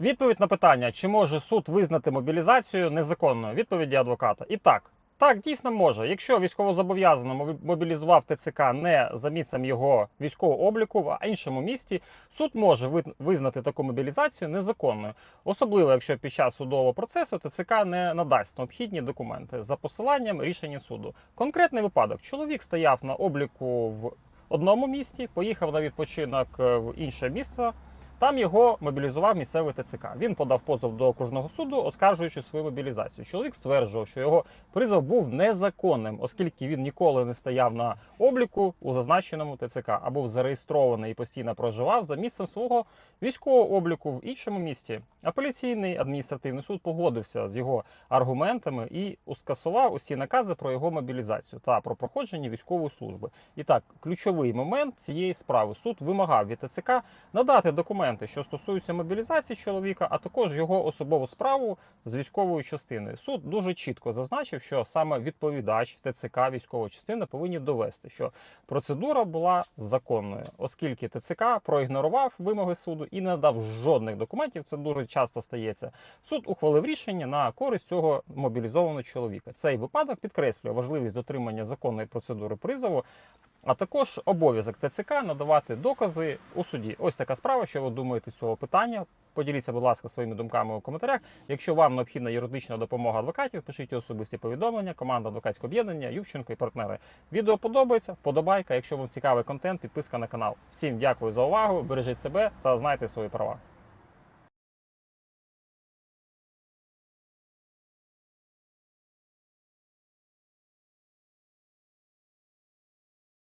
Відповідь на питання, чи може суд визнати мобілізацію незаконною? Відповіді адвоката. І так. Так, дійсно може. Якщо військовозобов'язаний мобі- мобілізував ТЦК не за місцем його військового обліку, а іншому місті, суд може ви- визнати таку мобілізацію незаконною, особливо якщо під час судового процесу ТЦК не надасть необхідні документи за посиланням рішення суду. Конкретний випадок: чоловік стояв на обліку в одному місті, поїхав на відпочинок е, в інше місто. Там його мобілізував місцевий ТЦК. Він подав позов до окружного суду, оскаржуючи свою мобілізацію. Чоловік стверджував, що його призов був незаконним, оскільки він ніколи не стояв на обліку у зазначеному ТЦК, а був зареєстрований і постійно проживав за місцем свого військового обліку в іншому місті. Апеляційний адміністративний суд погодився з його аргументами і скасував усі накази про його мобілізацію та про проходження військової служби. І так, ключовий момент цієї справи суд вимагав від ТЦК надати документи, що стосуються мобілізації чоловіка, а також його особову справу з військової частини. Суд дуже чітко зазначив, що саме відповідач ТЦК військової частини повинні довести, що процедура була законною, оскільки ТЦК проігнорував вимоги суду і не надав жодних документів. Це дуже часто стається. Суд ухвалив рішення на користь цього мобілізованого чоловіка. Цей випадок підкреслює важливість дотримання законної процедури призову. А також обов'язок ТЦК надавати докази у суді. Ось така справа. Що ви думаєте з цього питання? Поділіться, будь ласка, своїми думками у коментарях. Якщо вам необхідна юридична допомога адвокатів, пишіть особисті повідомлення. Команда адвокатського об'єднання, Ювченко і партнери. Відео подобається, вподобайка. Якщо вам цікавий контент, підписка на канал. Всім дякую за увагу. Бережіть себе та знайте свої права.